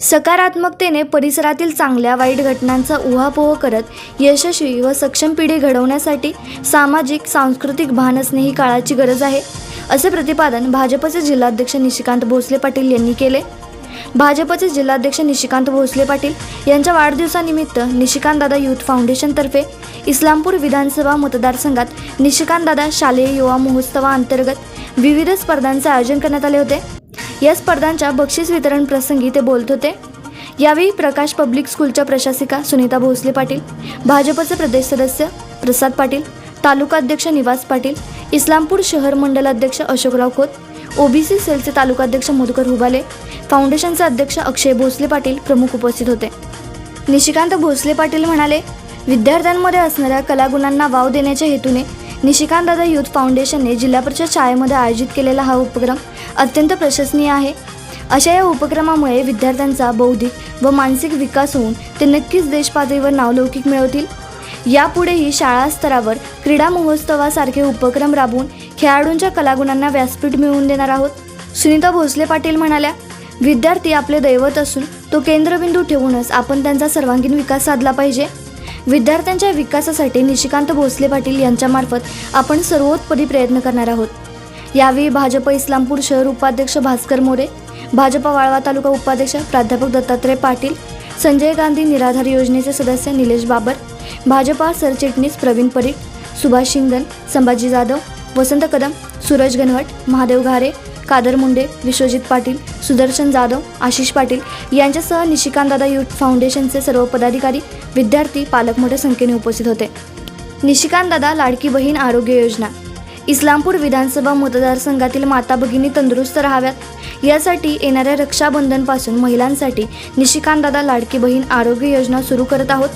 सकारात्मकतेने परिसरातील चांगल्या वाईट घटनांचा उहापोह करत यशस्वी व सक्षम पिढी घडवण्यासाठी सामाजिक सांस्कृतिक भान असणे ही काळाची गरज आहे असे प्रतिपादन भाजपचे जिल्हाध्यक्ष निशिकांत भोसले पाटील यांनी केले. भाजपचे जिल्हाध्यक्ष निशिकांत भोसले पाटील यांच्या वाढदिवसानिमित्त निशिकांतदादा यूथ फाउंडेशनतर्फे इस्लामपूर विधानसभा मतदारसंघात निशिकांतदादा शालेय युवा महोत्सवाअंतर्गत विविध स्पर्धांचे आयोजन करण्यात आले होते. या स्पर्धांच्या बक्षीस वितरण प्रसंगी ते बोलत होते. यावेळी प्रकाश पब्लिक स्कूलच्या प्रशासिका सुनीता भोसले पाटील भाजपचे प्रदेश सदस्य प्रसाद पाटील तालुका अध्यक्ष निवास पाटील इस्लामपूर शहर मंडल अध्यक्ष अशोकराव खोत ओबीसी सेलचे तालुकाध्यक्ष मधुकर हुबाले फाउंडेशनचे अध्यक्ष अक्षय भोसले पाटील प्रमुख उपस्थित होते. निशिकांत भोसले पाटील म्हणाले विद्यार्थ्यांमध्ये असणाऱ्या कलागुणांना वाव देण्याच्या हेतूने निशिकांतदादा युथ फाउंडेशनने जिल्हा परिषद शाळेमध्ये आयोजित केलेला हा उपक्रम अत्यंत प्रशंसनीय आहे. अशा या उपक्रमामुळे विद्यार्थ्यांचा बौद्धिक व मानसिक विकास होऊन ते नक्कीच देशपातळीवर नावलौकिक मिळवतील. यापुढेही शाळा स्तरावर क्रीडा महोत्सवासारखे उपक्रम राबवून खेळाडूंच्या कलागुणांना व्यासपीठ मिळवून देणार आहोत. सुनीता भोसले पाटील म्हणाल्या विद्यार्थी आपले दैवत असून तो केंद्रबिंदू ठेवूनच आपण त्यांचा सर्वांगीण विकास साधला पाहिजे. विद्यार्थ्यांच्या विकासासाठी निशिकांत भोसले पाटील यांच्यामार्फत आपण सर्वोत्परी प्रयत्न करणार आहोत. यावेळी भाजप इस्लामपूर शहर उपाध्यक्ष भास्कर मोरे भाजपा वाळवा तालुका उपाध्यक्ष प्राध्यापक दत्तात्रय पाटील संजय गांधी निराधार योजनेचे सदस्य निलेश बाबर भाजपा सरचिटणीस प्रवीण परीख सुभाष शिंगण संभाजी जाधव वसंत कदम सूरज गणवट महादेव घारे कादर मुंडे विश्वजित पाटील सुदर्शन जाधव आशिष पाटील यांच्यासह निशिकांतदादा युथ फाउंडेशनचे सर्व पदाधिकारी विद्यार्थी पालक मोठ्या संख्येने उपस्थित होते. निशिकांतदादा लाडकी बहीण आरोग्य योजना. इस्लामपूर विधानसभा मतदारसंघातील माता भगिनी तंदुरुस्त राहाव्यात. यासाठी येणाऱ्या रक्षाबंधनपासून महिलांसाठी निशिकांतदादा लाडकी बहीण आरोग्य योजना सुरू करत आहोत.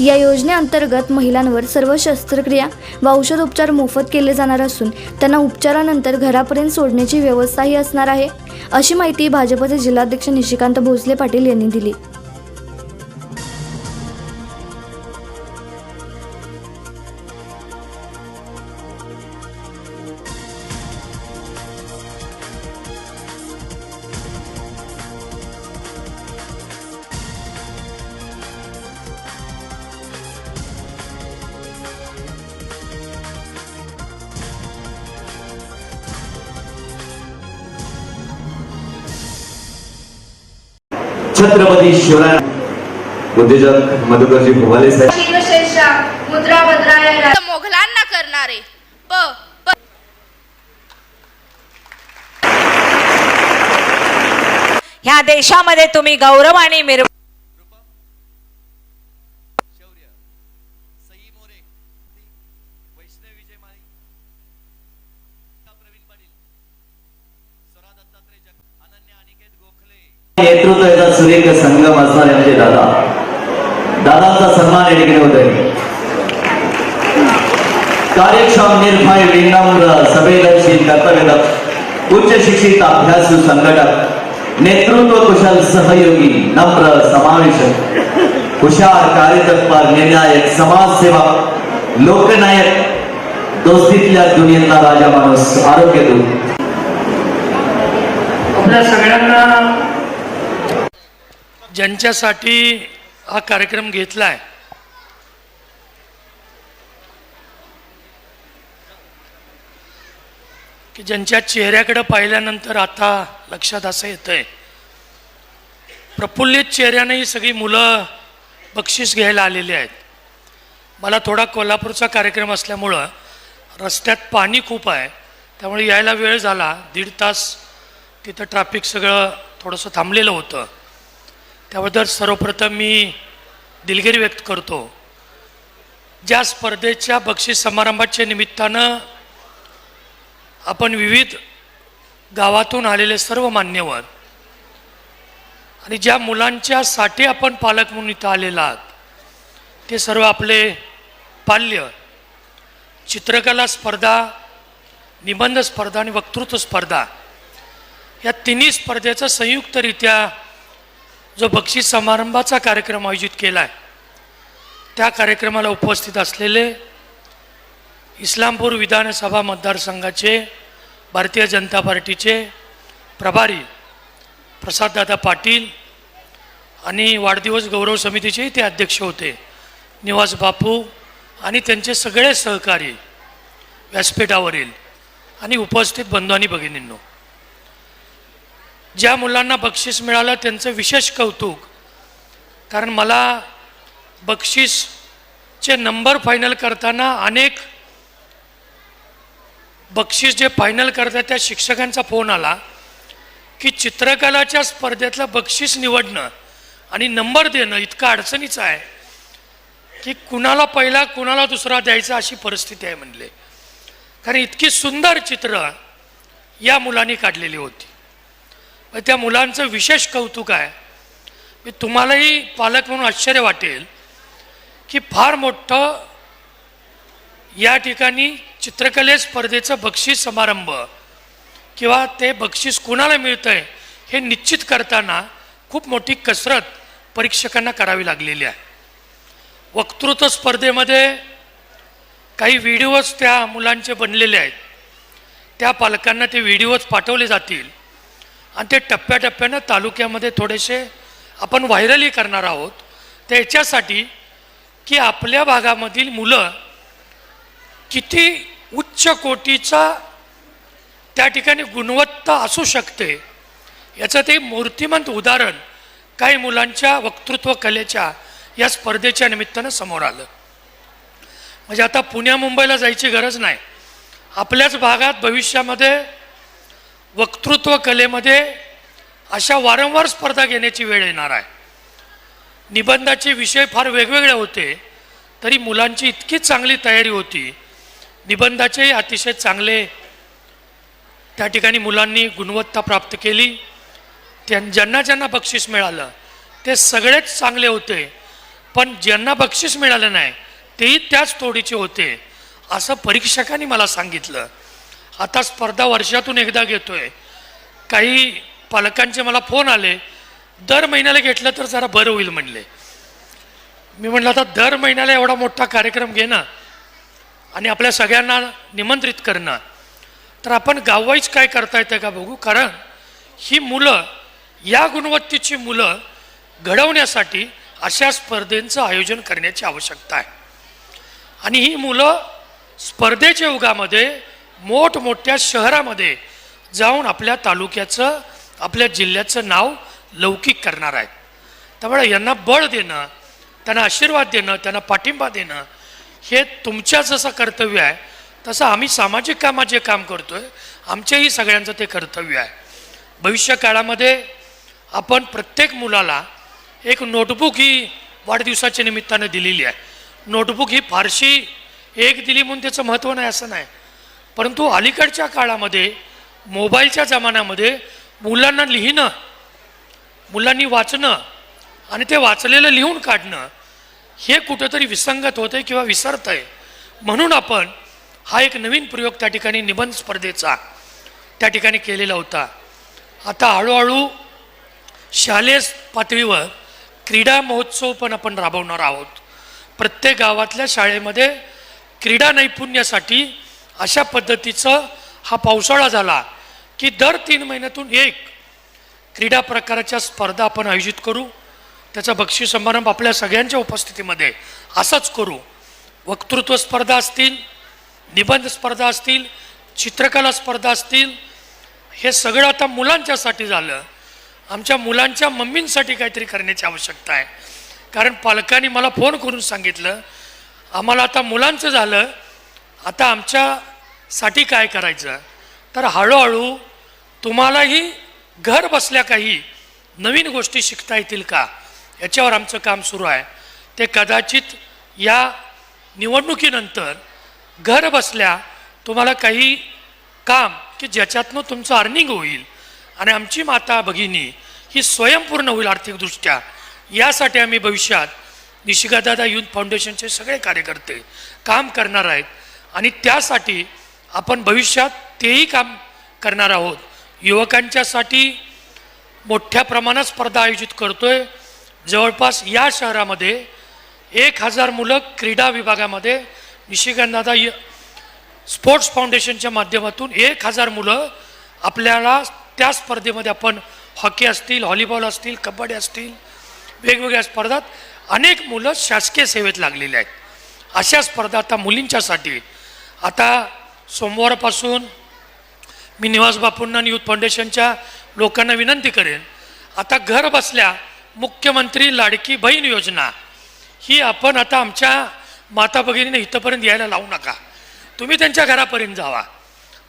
या योजनेअंतर्गत महिलांवर सर्व शस्त्रक्रिया व औषधोपचार मोफत केले जाणार असून त्यांना उपचारानंतर घरापर्यंत सोडण्याची व्यवस्थाही असणार आहे अशी माहिती भाजपचे जिल्हाध्यक्ष निशिकांत भोसले पाटील यांनी दिली. छत्रपती शिवराय उद्योजक मधुकरजी भोवाले साहेब. मुद्रा मोघलांना करणारे. प प. ह्या देशामध्ये तुम्ही गौरव आणि मिर नेतृत्वाचा सुरेख संगम असणारे म्हणजे दादा. दादाचा सन्मान या ठिकाणी होत आहे कार्यक्षम निर्भय विनम्र संवेदनशील कर्तव्यदक्ष उच्च शिक्षित अभ्यासू संघटक नेतृत्व कुशल सहयोगी नम्र समावेशक हुशार कार्यतत्पर निर्णायक समाजसेवक लोकनायक दोस्तीतल्या दुनियेतला राजा माणूस आरोग्य दूत आपल्या सगळ्यांना ज्यांच्यासाठी हा कार्यक्रम घेतला आहे की ज्यांच्या चेहऱ्याकडे पाहिल्यानंतर आता लक्षात असं येतंय. प्रफुल्लित चेहऱ्याने ही सगळी मुलं बक्षीस घ्यायला आलेली आहेत. मला थोडा कोल्हापूरचा कार्यक्रम असल्यामुळं रस्त्यात पाणी खूप आहे. त्यामुळे यायला वेळ झाला. दीड तास तिथं ट्रॅफिक सगळं थोडंसं थांबलेलं होतं. त्याबद्दल सर्वप्रथम मी दिलगिरी व्यक्त करतो. ज्या स्पर्धेच्या बक्षीस समारंभाच्या निमित्तानं आपण विविध गावातून आलेले सर्व मान्यवर आणि ज्या मुलांच्यासाठी आपण पालक म्हणून इथं आलेला आहात ते सर्व आपले पाल्य चित्रकला स्पर्धा निबंध स्पर्धा आणि वक्तृत्व स्पर्धा या तिन्ही स्पर्धेचं संयुक्तरित्या जो बक्षीस समारंभाचा कार्यक्रम आयोजित केला आहे त्या कार्यक्रमाला उपस्थित असलेले इस्लामपूर विधानसभा मतदारसंघाचे भारतीय जनता पार्टीचे प्रभारी प्रसाददादा पाटील आणि वाढदिवस गौरव समितीचेही ते अध्यक्ष होते. निवास बापू आणि त्यांचे सगळे सहकारी व्यासपीठावरील आणि उपस्थित बंधू आणि भगिनींनो ज्या मुलांना बक्षीस मिळालं त्यांचं विशेष कौतुक. कारण मला बक्षीसचे नंबर फायनल करताना अनेक बक्षीस जे फायनल करतात त्या शिक्षकांचा फोन आला की चित्रकलाच्या स्पर्धेतलं बक्षीस निवडणं आणि नंबर देणं इतकं अडचणीचं आहे की कुणाला पहिला कुणाला दुसरा द्यायचा अशी परिस्थिती आहे म्हणले. कारण इतकी सुंदर चित्र या मुलांनी काढलेली होती. त्या मुलांचं विशेष कौतुक आहे. मी तुम्हालाही पालक म्हणून आश्चर्य वाटेल की फार मोठं या ठिकाणी चित्रकले स्पर्धेचं बक्षीस समारंभ किंवा ते बक्षीस कुणाला मिळतं आहे हे निश्चित करताना खूप मोठी कसरत परीक्षकांना करावी लागलेली आहे. वक्तृत्व स्पर्धेमध्ये काही व्हिडिओज त्या मुलांचे बनलेले आहेत. त्या पालकांना ते व्हिडिओज पाठवले जातील. आणि ते टप्प्याटप्प्यानं तालुक्यामध्ये थोडेसे आपण व्हायरलही करणार आहोत. त्याच्यासाठी की आपल्या भागामधील मुलं किती उच्च कोटीचा त्या ठिकाणी गुणवत्ता असू शकते याचं ते मूर्तिमंत उदाहरण काही मुलांच्या वक्तृत्व कलेच्या या स्पर्धेच्या निमित्तानं समोर आलं. म्हणजे आता पुण्या मुंबईला जायची गरज नाही. आपल्याच भागात भविष्यामध्ये वक्तृत्व कलेमध्ये अशा वारंवार स्पर्धा घेण्याची वेळ येणार आहे. निबंधाचे विषय फार वेगवेगळे होते तरी मुलांची इतकी चांगली तयारी होती. निबंधाचेही अतिशय चांगले त्या ठिकाणी मुलांनी गुणवत्ता प्राप्त केली. त्यां ज्यांना ज्यांना बक्षीस मिळालं ते सगळेच चांगले होते. पण ज्यांना बक्षीस मिळालं नाही तेही त्याच तोडीचे होते असं परीक्षकांनी मला सांगितलं. आता स्पर्धा वर्षातून एकदा घेतोय. काही पालकांचे मला फोन आले. दर महिन्याला घेतलं तर जरा बरं होईल म्हणले. मी म्हटलं आता दर महिन्याला एवढा मोठा कार्यक्रम घेणं आणि आपल्या सगळ्यांना निमंत्रित करणं तर आपण गाववाईच काय करता येतं का बघू? कारण ही मुलं या गुणवत्तेची मुलं घडवण्यासाठी अशा स्पर्धेंचं आयोजन करण्याची आवश्यकता आहे. आणि ही मुलं स्पर्धेच्या युगामध्ये मोठमोठ्या शहरामध्ये जाऊन आपल्या तालुक्याचं आपल्या जिल्ह्याचं नाव लौकिक करणार आहेत. त्यामुळे यांना बळ देणं त्यांना आशीर्वाद देणं त्यांना पाठिंबा देणं हे तुमच्या जसं कर्तव्य आहे तसं आम्ही सामाजिक कामात जे काम आहे आमच्याही सगळ्यांचं ते कर्तव्य आहे. भविष्य काळामध्ये आपण प्रत्येक मुलाला एक नोटबुक ही वाढदिवसाच्या निमित्तानं दिलेली आहे. नोटबुक ही फारशी एक दिली म्हणून त्याचं महत्त्व नाही असं नाही. परंतु अलीकडच्या काळामध्ये मोबाईलच्या जमान्यामध्ये मुलांना लिहिणं मुलांनी वाचणं आणि ते वाचलेलं लिहून काढणं हे कुठंतरी विसंगत होतं किंवा विसरतं आहे म्हणून आपण हा एक नवीन प्रयोग त्या ठिकाणी निबंध स्पर्धेचा त्या ठिकाणी केलेला होता. आता हळूहळू शालेय पातळीवर क्रीडा महोत्सव पण आपण राबवणार आहोत. प्रत्येक गावातल्या शाळेमध्ये क्रीडा नैपुण्यासाठी अशा पद्धतीचं हा पावसाळा झाला की दर तीन महिन्यातून एक क्रीडा प्रकाराच्या स्पर्धा आपण आयोजित करू त्याचा बक्षीस समारंभ आपल्या सगळ्यांच्या उपस्थितीमध्ये असाच करू. वक्तृत्व स्पर्धा असतील निबंध स्पर्धा असतील चित्रकला स्पर्धा असतील हे सगळं आता मुलांच्यासाठी झालं. आमच्या मुलांच्या मम्मींसाठी काहीतरी करण्याची आवश्यकता आहे. कारण पालकांनी मला फोन करून सांगितलं आम्हाला आता मुलांचं झालं आता आमच्यासाठी काय करायचं? तर हळूहळू तुम्हालाही घर बसल्या काही नवीन गोष्टी शिकता येतील का? याच्यावर आमचं काम सुरू आहे. ते कदाचित या निवडणुकीनंतर घर बसल्या तुम्हाला काही काम की ज्याच्यातनं तुमचं अर्निंग होईल आणि आमची माता भगिनी ही स्वयंपूर्ण होईल आर्थिकदृष्ट्या. यासाठी आम्ही भविष्यात निशिकादादा युथ फाउंडेशनचे सगळे कार्यकर्ते काम करणार आहेत. आणि त्यासाठी आपण भविष्यात तेही काम करणार आहोत. युवकांच्यासाठी मोठ्या प्रमाणात स्पर्धा आयोजित करतो आहे जवळपास या शहरामध्ये एक हजार मुलं क्रीडा विभागामध्ये निशिगंधादा य स्पोर्ट्स फाउंडेशनच्या माध्यमातून एक हजार मुलं आपल्याला त्या स्पर्धेमध्ये आपण हॉकी असतील हॉलीबॉल असतील कबड्डी असतील वेगवेगळ्या स्पर्धात अनेक मुलं शासकीय सेवेत लागलेली आहेत. अशा स्पर्धा आता मुलींच्यासाठी आता सोमवारपासून मी निवास बापूंना आणि युथ फाउंडेशनच्या लोकांना विनंती करेन आता घर बसल्या मुख्यमंत्री लाडकी बहीण योजना ही आपण आता आमच्या माता भगिनीने इथंपर्यंत यायला लावू नका. तुम्ही त्यांच्या घरापर्यंत जावा.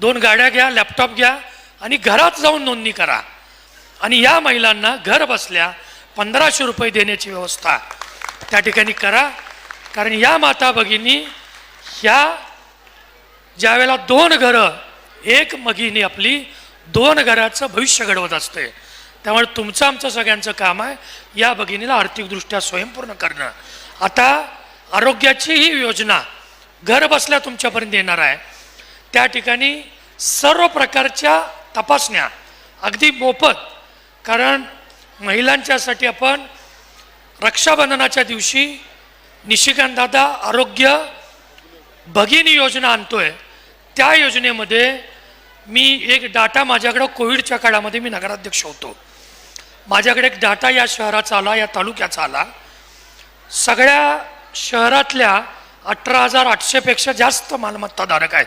दोन गाड्या घ्या लॅपटॉप घ्या आणि घरात जाऊन नोंदणी करा. आणि या महिलांना घर बसल्या पंधराशे रुपये देण्याची व्यवस्था त्या ठिकाणी करा. कारण या माता भगिनी ह्या ज्यावेळेला दोन घरं एक मगिनी आपली दोन घराचं भविष्य घडवत असते. त्यामुळे तुमचं आमचं सगळ्यांचं काम आहे या भगिनीला आर्थिकदृष्ट्या स्वयंपूर्ण करणं. आता आरोग्याची ही योजना घर बसल्या तुमच्यापर्यंत येणार आहे. त्या ठिकाणी सर्व प्रकारच्या तपासण्या अगदी मोफत कारण महिलांच्यासाठी आपण रक्षाबंधनाच्या दिवशी निशिकांतदादा आरोग्य भगिनी योजना आणतोय. त्या योजनेमध्ये मी एक डाटा माझ्याकडं कोविडच्या काळामध्ये मी नगराध्यक्ष होतो. माझ्याकडे एक डाटा या शहराचा आला या तालुक्याचा आला. सगळ्या शहरातल्या अठरा हजार आठशेपेक्षा जास्त मालमत्ताधारक आहेत.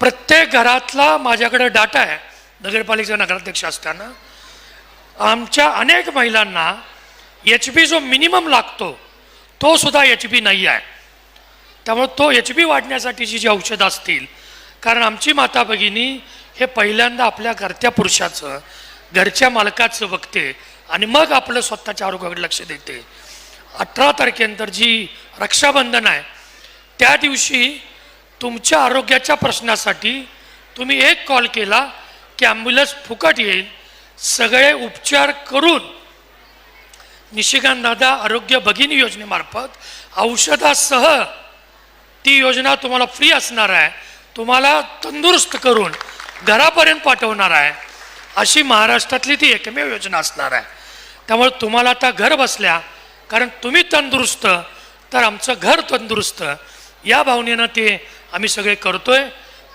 प्रत्येक घरातला माझ्याकडे डाटा आहे. नगरपालिकेचा नगराध्यक्ष असताना. आमच्या अनेक महिलांना एच बी जो मिनिमम लागतो तो सुद्धा एच बी नाही आहे. त्यामुळे तो एच बी वाढण्यासाठीची जी औषधं असतील कारण आमची माता भगिनी हे पहिल्यांदा आपल्या घरत्या पुरुषाचं घरच्या मालकाचं बघते आणि मग आपलं स्वतःच्या आरोग्याकडे लक्ष देते. अठरा तारखेनंतर जी रक्षाबंधन आहे त्या दिवशी तुमच्या आरोग्याच्या प्रश्नासाठी तुम्ही एक कॉल केला की ॲम्ब्युलन्स फुकट येईल सगळे उपचार करून निशिकांत दादा आरोग्य भगिनी योजनेमार्फत औषधासह ती योजना तुम्हाला फ्री असणार आहे. तुम्हाला तंदुरुस्त करून घरापर्यंत पाठवणार आहे. अशी महाराष्ट्रातली ती एकमेव योजना असणार आहे. त्यामुळे तुम्हाला आता घर बसल्या कारण तुम्ही तंदुरुस्त तर आमचं घर तंदुरुस्त या भावनेनं ते आम्ही सगळे करतोय.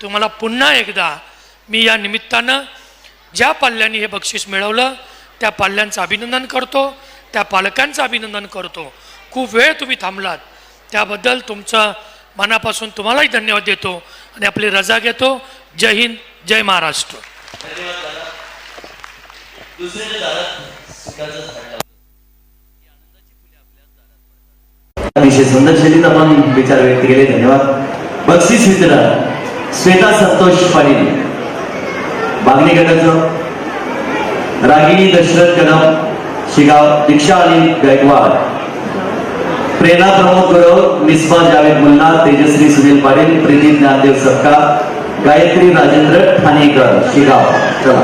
तुम्हाला पुन्हा एकदा मी या निमित्तानं ज्या पाल्यांनी हे बक्षीस मिळवलं त्या पाल्यांचं अभिनंदन करतो त्या पालकांचं अभिनंदन करतो. खूप वेळ तुम्ही थांबलात. त्याबद्दल तुमचं मनापासून तुम्हालाही धन्यवाद देतो आणि आपली रजा घेतो. जय हिंद जय महाराष्ट्र. अतिशय सुंदर शैलीत आपण विचार व्यक्त केले. धन्यवाद. बक्षीस वितरण श्वेता संतोष पाटील. बागणी गटाचं रागिनी दशरथ कदम शिगाव दीक्षा आणि गायकवाड. प्रेरणा प्रमोद गौरव मिसबा जावेद मुल्ला तेजश्री सुनील पाटील प्रीती ज्ञानदेव सपकाळ गायत्री राजेंद्र ठाणेकर शिगाव चला.